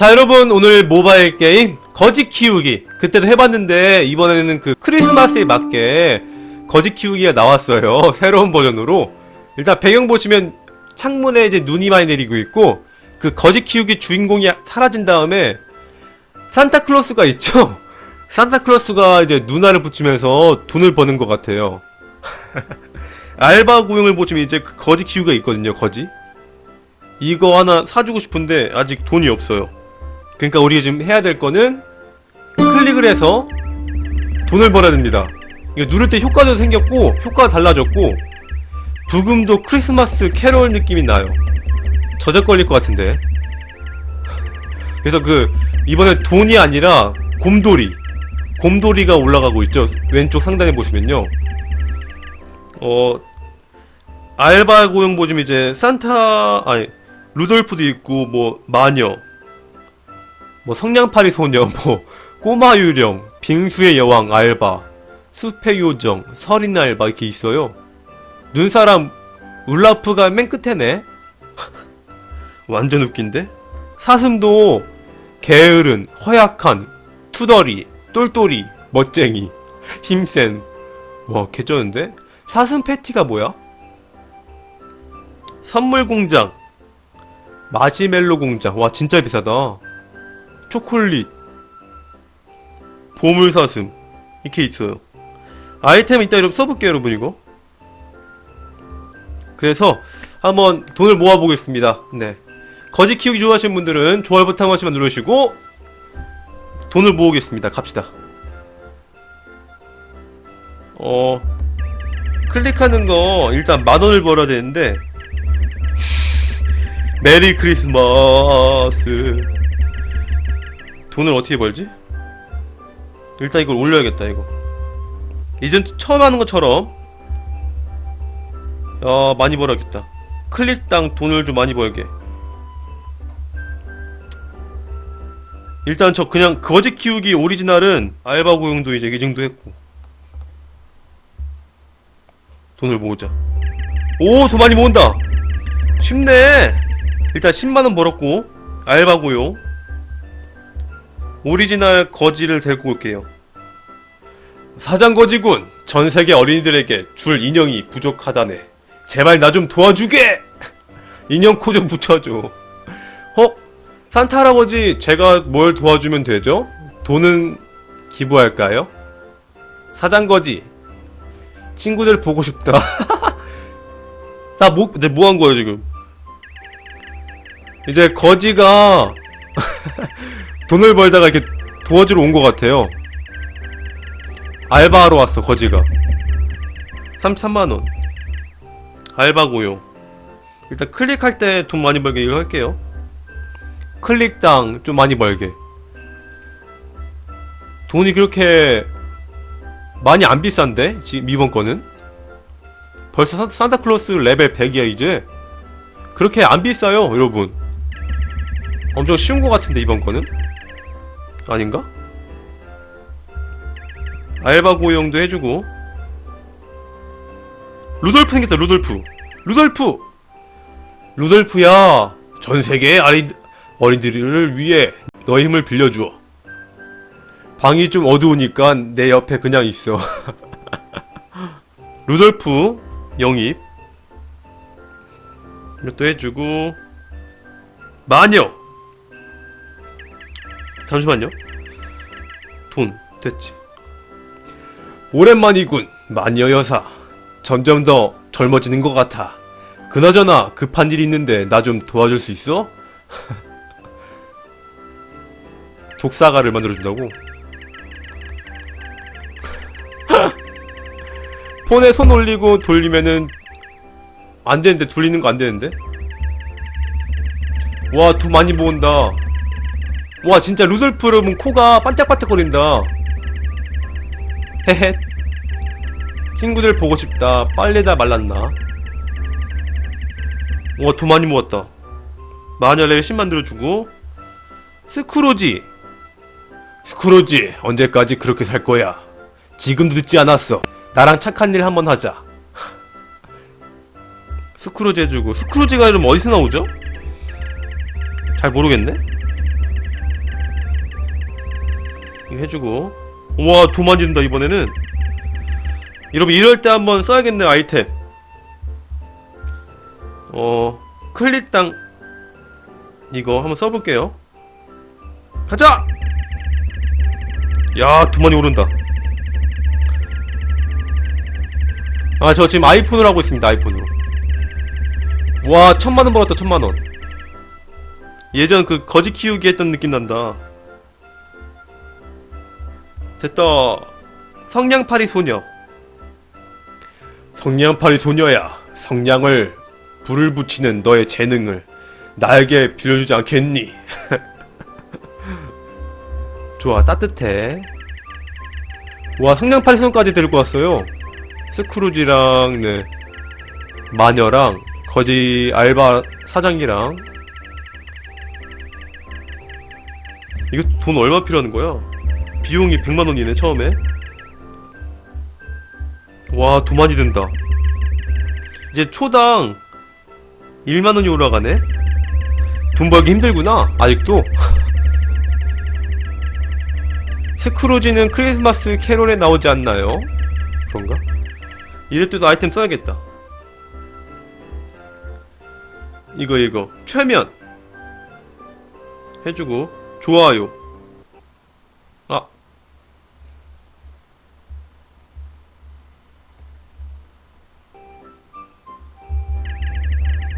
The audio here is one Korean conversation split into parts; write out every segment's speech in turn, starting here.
자 여러분 오늘 모바일 게임 거지 키우기. 그때도 해봤는데 이번에는 그 크리스마스에 맞게 거지 키우기가 나왔어요. 새로운 버전으로. 일단 배경 보시면 창문에 이제 눈이 많이 내리고 있고 그 거지 키우기 주인공이 사라진 다음에 산타클로스가 있죠? 산타클로스가 이제 누나를 붙이면서 돈을 버는 것 같아요. 알바 고용을 보시면 이제 그 거지 키우기가 있거든요 거지. 이거 하나 사주고 싶은데 아직 돈이 없어요 그러니까 우리가 지금 해야 될 거는 클릭을 해서 돈을 벌어야 됩니다. 이거 누를 때 효과도 생겼고 효과가 달라졌고 부금도 크리스마스 캐롤 느낌이 나요. 저작 걸릴 것 같은데. 그래서 그 이번에 돈이 아니라 곰돌이 곰돌이가 올라가고 있죠. 왼쪽 상단에 보시면요. 어 알바 고용 보시면 이제 산타 아니 루돌프도 있고 뭐 마녀 뭐 성냥팔이 소녀, 뭐 꼬마 유령, 빙수의 여왕 알바, 숲의 요정, 서린 알바 이렇게 있어요. 눈사람 울라프가 맨 끝에네. 완전 웃긴데? 사슴도 게으른, 허약한, 투덜이, 똘똘이, 멋쟁이, 힘센. 와 개쩌는데? 사슴 패티가 뭐야? 선물 공장, 마시멜로 공장. 와 진짜 비싸다. 초콜릿, 보물사슴 이렇게 있어요. 아이템 이따 여러분 써볼게요 여러분 이거. 그래서 한번 돈을 모아보겠습니다. 네. 거지 키우기 좋아하시는 분들은 좋아요 버튼 한 번씩만 누르시고 돈을 모으겠습니다. 갑시다. 어 클릭하는 거 일단 만 원을 벌어야 되는데 메리 크리스마스 돈을 어떻게 벌지? 일단 이걸 올려야겠다 이거. 이전 처음 하는 것처럼 야 많이 벌어야겠다. 클릭당 돈을 좀 많이 벌게. 일단 저 그냥 거지 키우기 오리지널은 알바 고용도 이제 이 정도 했고. 돈을 모으자. 오더 많이 모은다! 쉽네! 일단 10만원 벌었고 알바 고용 오리지널 거지를 데리고 올게요. 사장 거지군. 전 세계 어린이들에게 줄 인형이 부족하다네. 제발 나 좀 도와주게. 인형 코 좀 붙여줘. 어? 산타 할아버지 제가 뭘 도와주면 되죠? 돈은 기부할까요? 사장 거지. 친구들 보고 싶다. 나 뭐, 이제 뭐 한 거야 지금? 이제 거지가 돈을 벌다가 이렇게 도와주러 온 것 같아요. 알바하러 왔어, 거지가. 33만원. 알바 고용. 일단 클릭할 때 돈 많이 벌게 이거 할게요. 클릭당 좀 많이 벌게. 돈이 그렇게 많이 안 비싼데? 지금 이번 거는? 벌써 산- 산타클로스 레벨 100이야, 이제. 그렇게 안 비싸요, 여러분. 엄청 쉬운 것 같은데, 이번 거는? 아닌가? 알바 고용도 해주고. 루돌프 생겼다 루돌프. 루돌프! 루돌프야 전 세계의 어린, 어린이들을 위해 너의 힘을 빌려주어. 방이 좀 어두우니까 내 옆에 그냥 있어. 루돌프 영입. 이것도 해주고. 마녀 잠시만요. 돈 됐지. 오랜만이군, 마녀 여사. 점점 더 젊어지는 것 같아. 그나저나 급한 일이 있는데 나 좀 도와줄 수 있어? 독사가를 만들어준다고? 폰에 손 올리고 돌리면은 안 되는데 돌리는 거 안 되는데? 와 돈 많이 모은다. 와 진짜 루돌프를 보면 코가 반짝반짝거린다. 헤헤. 친구들 보고 싶다. 빨래다 말랐나? 와돈 많이 모았다. 마녀 레벨 10 만들어주고. 스크로지. 스크로지 언제까지 그렇게 살 거야? 지금도 늦지 않았어. 나랑 착한 일 한번 하자. 스크로지 해주고. 스크로지가 이름 어디서 나오죠? 잘 모르겠네 해주고. 와 도만진다 이번에는. 여러분 이럴 때 한번 써야겠네 아이템. 어 클릭당 이거 한번 써볼게요. 가자! 야 도만이 오른다. 아 저 지금 아이폰으로 하고 있습니다 아이폰으로. 와 천만원 벌었다 천만원. 예전 그 거지 키우기 했던 느낌 난다 됐다 성냥팔이 소녀. 성냥팔이 소녀야 성냥을 불을 붙이는 너의 재능을 나에게 빌려주지 않겠니? 좋아 따뜻해. 와 성냥팔이 소녀까지 데리고 왔어요. 스크루지랑 네. 마녀랑 거지 알바 사장이랑. 이거 돈 얼마 필요하는 거야? 비용이 100만 원이네 처음에. 와 도만이 든다. 이제 초당 1만 원이 올라가네? 돈 벌기 힘들구나 아직도. 스크루지는 크리스마스 캐롤에 나오지 않나요? 그런가? 이럴 때도 아이템 써야겠다. 이거 이거. 최면! 해주고. 좋아요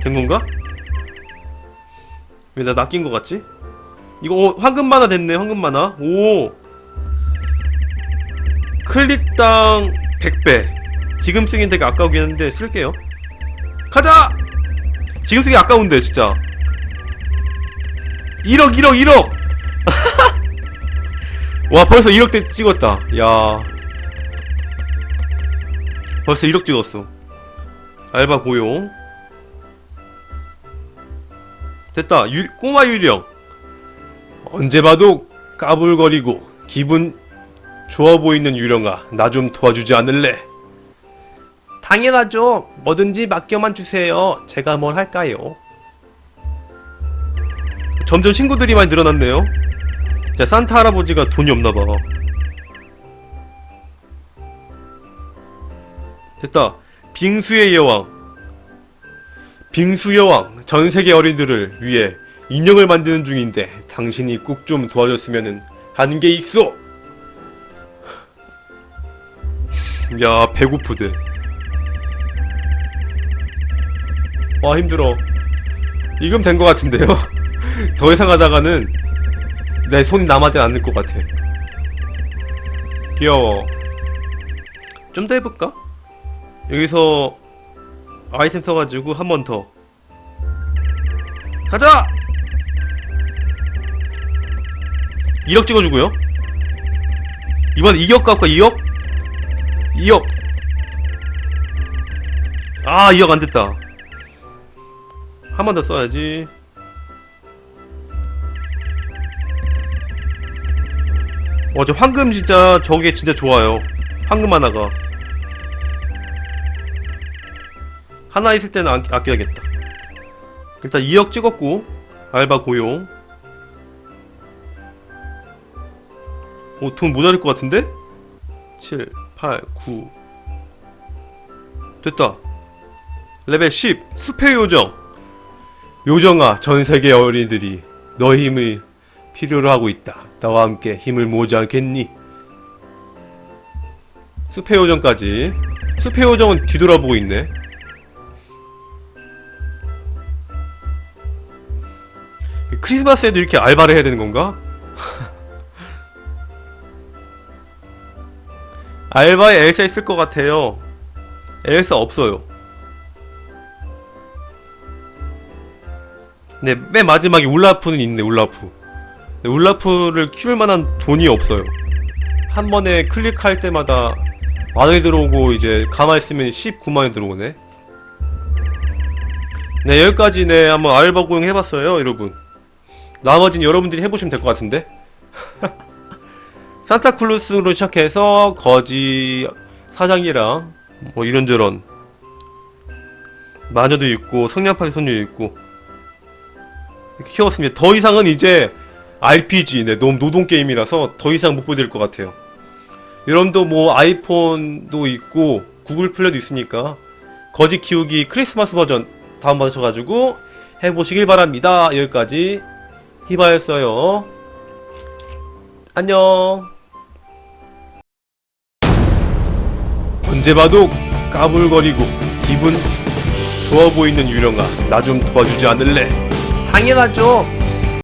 된 건가? 왜 나 낚인 것 같지? 이거 어, 황금 만화 됐네 황금 만화. 오. 클릭당 100배. 지금 쓰긴 되게 아까우긴 한데 쓸게요. 가자! 지금 쓰기 아까운데 진짜. 1억 1억 1억! 와 벌써 1억대 찍었다. 야. 벌써 1억 찍었어. 알바 고용 됐다. 유, 꼬마 유령. 언제 봐도 까불거리고 기분 좋아 보이는 유령아 나 좀 도와주지 않을래? 당연하죠. 뭐든지 맡겨만 주세요. 제가 뭘 할까요? 점점 친구들이 많이 늘어났네요. 자 산타 할아버지가 돈이 없나봐. 됐다. 빙수의 여왕 빙수 여왕 전 세계 어린들을 위해 인형을 만드는 중인데 당신이 꼭 좀 도와줬으면은 하는 게 있어. 야 배고프대. 와 힘들어. 이금 된 것 같은데요. 더 이상 하다가는 내 손이 남아지 않을 것 같아. 귀여워. 좀 더 해볼까? 여기서 아이템 써가지고 한 번 더. 가자! 1억 찍어주고요. 이번 2억 값과 2억? 2억. 아, 2억 안 됐다. 한 번 더 써야지. 어, 저 황금 진짜 저게 진짜 좋아요. 황금 하나가. 하나 있을 때는 아, 아껴야겠다. 일단 2억 찍었고 알바 고용. 오, 돈 모자랄 것 같은데? 7, 8, 9. 됐다. 레벨 10. 숲의 요정. 요정아, 전 세계 어린이들이 너의 힘을 필요로 하고 있다. 나와 함께 힘을 모으지 않겠니? 숲의 요정까지. 숲의 요정은 뒤돌아보고 있네. 크리스마스에도 이렇게 알바를 해야 되는 건가? 알바에 엘사 있을 것 같아요. 엘사 없어요. 네, 맨 마지막에 울라프는 있네, 울라프. 네, 울라프를 키울 만한 돈이 없어요. 한 번에 클릭할 때마다 만 원이 들어오고, 이제 가만히 있으면 19만 원이 들어오네. 네, 여기까지 네, 한번 알바 고용 해봤어요, 여러분. 나머지는 여러분들이 해보시면 될 것 같은데? 산타클로스로 시작해서 거지 사장이랑 뭐 이런저런 마녀도 있고 성냥팔이 소녀도 있고 이렇게 키웠습니다. 더 이상은 이제 RPG, 네, 노동 게임이라서 더 이상 못 보여드릴 것 같아요. 여러분도 뭐 아이폰도 있고 구글 플레이도 있으니까 거지 키우기 크리스마스 버전 다운받으셔가지고 해보시길 바랍니다. 여기까지 히바였어요. 안녕. 언제 봐도 까불거리고 기분 좋아 보이는 유령아 나 좀 도와주지 않을래? 당연하죠.